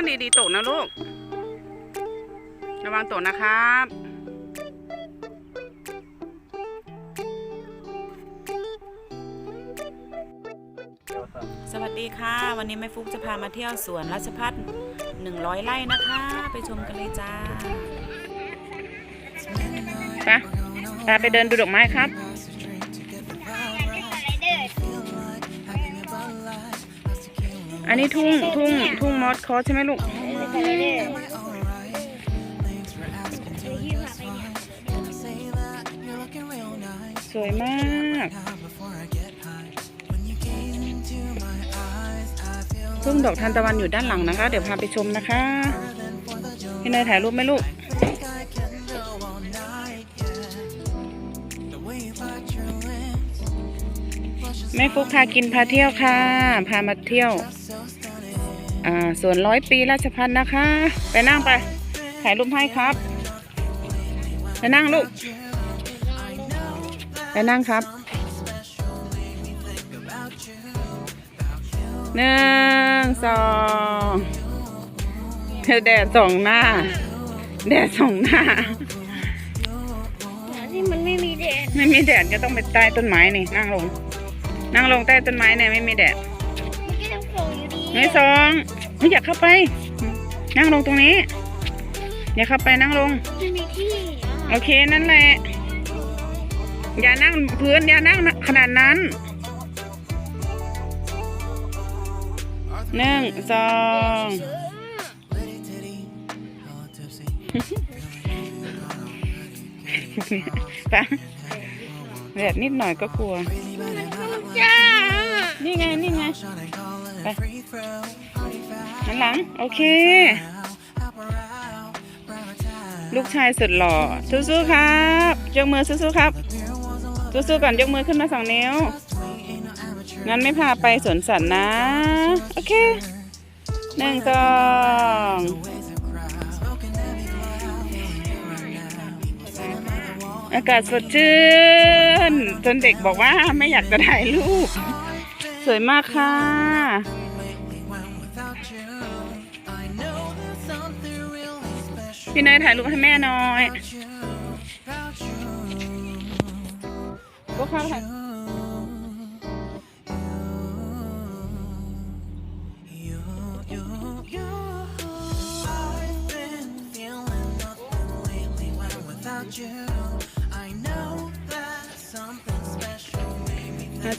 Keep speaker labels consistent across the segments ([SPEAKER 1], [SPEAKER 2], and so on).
[SPEAKER 1] งดีๆตกนะลูก ระวังตกนะครับสวัสดีค่ะ วันนี้แม่ฟุกจะพามาเที่ยวสวนราชพัฒน์100 ไร่นะคะ ไปชมกันเลยจ้าไปไปเดินดูดอกไม้ครับ อันนี้ทุ่งทุ่งทุ่งมอสคอสใช่ไหมลูกสวยมากทุ่งดอกทานตะวันอยู่ด้านหลังนะคะ เดี๋ยวพาไปชมนะคะพี่นายถ่ายรูปไหมลูก แม่ฟุกพากินพาเที่ยวค่ะ พามาเที่ยว อ่าสวนร้อยปีราชพัฒน์นะคะ ไปนั่งไป ถ่ายรูปให้ครับ ไปนั่งลูก ไปนั่งครับหนึ่งสองเธอแดดสองหน้า แดดสองหน้า
[SPEAKER 2] ที่มันไม่มีแดด
[SPEAKER 1] ไม่มีแดดก็ต้องไปใต้ต้นไม้นี่นั่งลง นั่งลงใต้ต้นไม้เนี่ยไม่มีแดด
[SPEAKER 2] มันก็ยังโผล่อยู่ดี
[SPEAKER 1] ไม่สองไม่อยากเข้าไป นั่งลงตรงนี้ อย่าเข้าไปนั่งลง
[SPEAKER 2] ไม่มีที่
[SPEAKER 1] โอเคนั่นแหละ อย่านั่งพื้นอย่านั่งขนาดนั้นหนึ่งสองไป แบบนิดหน่อยก็กลัว นี่ไง นี่ไง ไปหันหลัง โอเค ลูกชายสุดหล่อ สู้ๆครับ ยกมือสู้ๆครับ สู้ๆก่อนยกมือขึ้นมาสองนิ้ว งั้นไม่พาไปสวนสัตว์นะ โอเคหนึ่งสอง อากาศสดชื่น จนเด็กบอกว่าไม่อยากจะถ่ายรูป สวยมากค่ะพี่เนยถ่ายรูปให้แม่น่อยก็ข้าถ่ายมา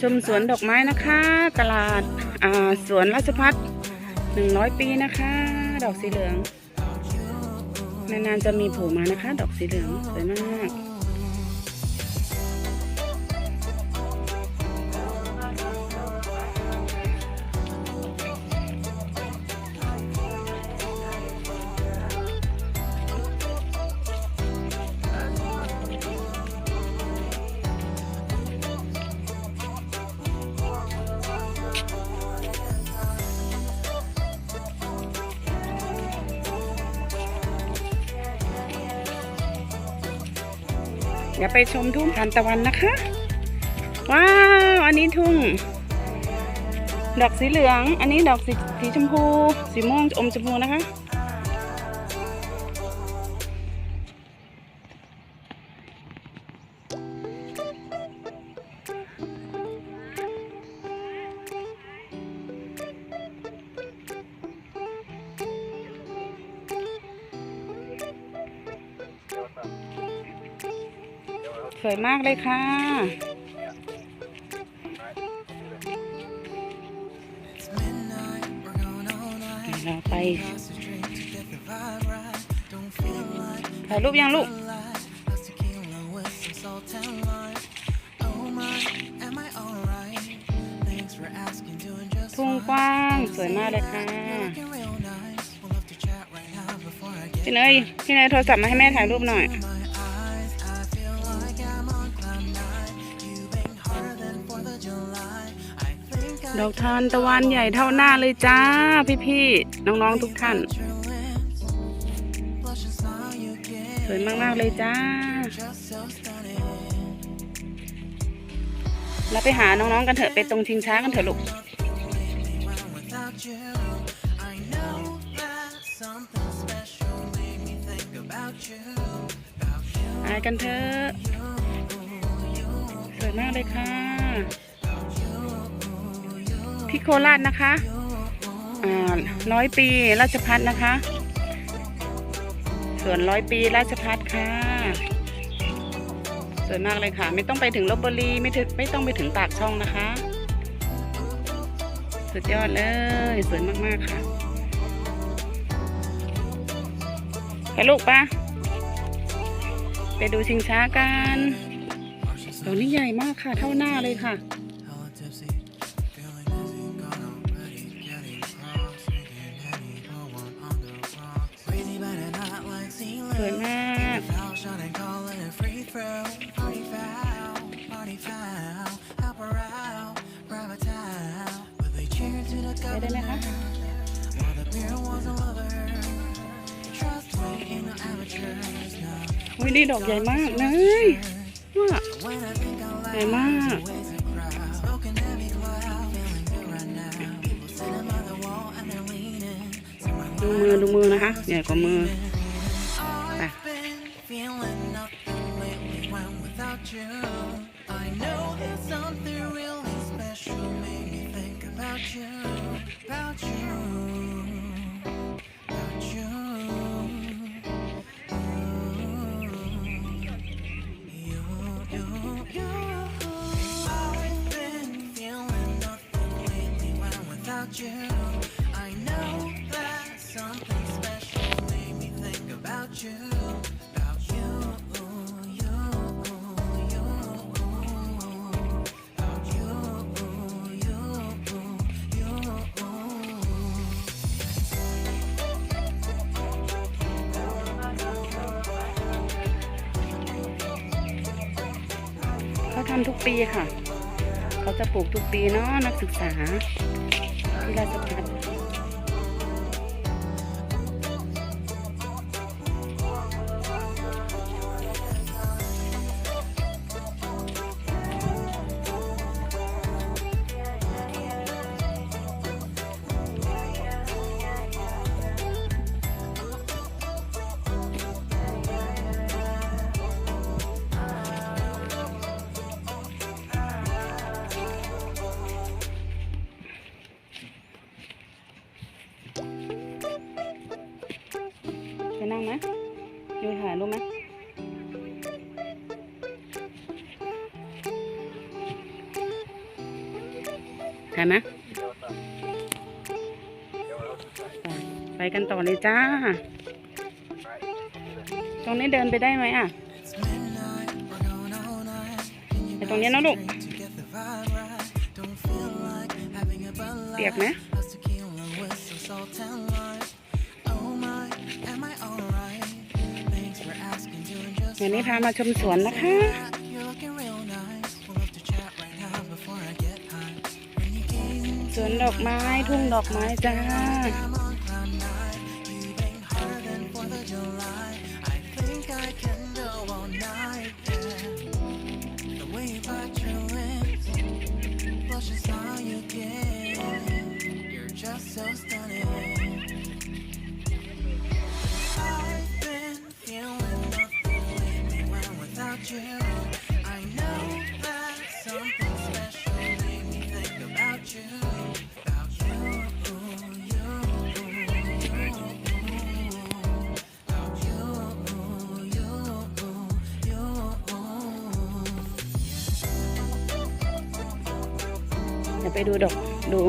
[SPEAKER 1] ชมสวนดอกไม้นะคะ ตลาดาสวนราชพัฒน์หนึ่งร้อยปีนะคะ ดอกสีเหลือง นานๆจะมีผูมานะคะ ดอกสีเหลืองสวยมาก ดี๋ยวไปชมทุ่งทานตะวันนะคะ ว้าว อันนี้ทุ่ง ดอกสีเหลือง อันนี้ดอกสีสีชมพู สีม่วงอมชมพูนะคะ สวยมากเลยค่ะ เราไปถ่ายรูปยังลูกทุ่งกว้างสวยมากเลยค่ะพี่เนยพี่เนยโทรศัพท์มาให้แม่ถ่ายรูปหน่อย ดอกทานตะวันใหญ่เท่าหน้าเลยจ้า พี่พี่น้องน้องทุกท่าน สวยมากมากเลยจ้า เราไปหาน้องๆกันเถอะไปตรงชิงช้ากันเถอะลูกไปกันเถอะ สวยมากเลยค่ะ ที่โคราชนะคะอ่าร้อยปีราชพัฒนะคะ ส่วนร้อยปีราชพัฒค่ะ สวยมากเลยค่ะ ไม่ต้องไปถึงลบบุรีไม่ถึงไม่ต้องไปถึงปากช่องนะคะ สุดยอดเลยสวยมากๆค่ะไปลูกปะไปดูชิงช้ากันตรงนี้ใหญ่มากค่ะ เท่าหน้าเลยค่ะ ไปได้ไหมคะวินี่ดอกใหญ่มากเลยว่าใหญ่มากดูมือดูมือนะคะใหญ่กว่ามือ
[SPEAKER 3] I know there's something really special. Made me think about you, about you,
[SPEAKER 1] เขาทำทุกปีค่ะ เขาจะปลูกทุกปีเนาะนักศึกษาที่ราชพัฒ นั่งไหมยุ้ยหารู้ไหมเห็นไหมไปกันต่อเลยจ้า ตรงนี้เดินไปได้ไหมอะไปตรงนี้นะลูกเปียกไหม วันนี้พามาชมสวนนะคะ สวนดอกไม้ทุ่งดอกไม้จ้าเไปดูดอกดู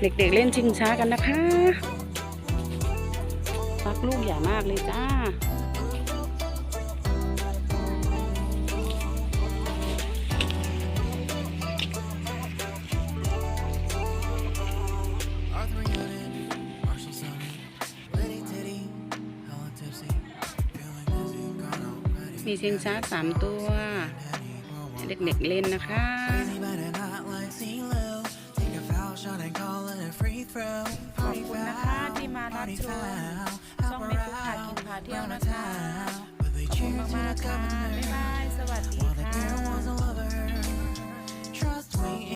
[SPEAKER 1] เด็กๆเล่นชิงช้ากันนะคะรักลูกใหญ่มากเลยจ้ามีชิงช้าสามตัว เด็กๆเล่นนะคะ
[SPEAKER 3] shot and call it a free throw.
[SPEAKER 1] ขอบคุณนะคะที่มารับชมช่องแม่ฟุกพากินพาเที่ยวนะคะ
[SPEAKER 3] But they
[SPEAKER 1] ขอบคุณ
[SPEAKER 3] cheered to
[SPEAKER 1] มาก
[SPEAKER 3] the
[SPEAKER 1] ๆค่ะ บ๊าย
[SPEAKER 3] governor.
[SPEAKER 1] บาย สวัสดี
[SPEAKER 3] While the
[SPEAKER 1] ค่ะ
[SPEAKER 3] beer was a lover.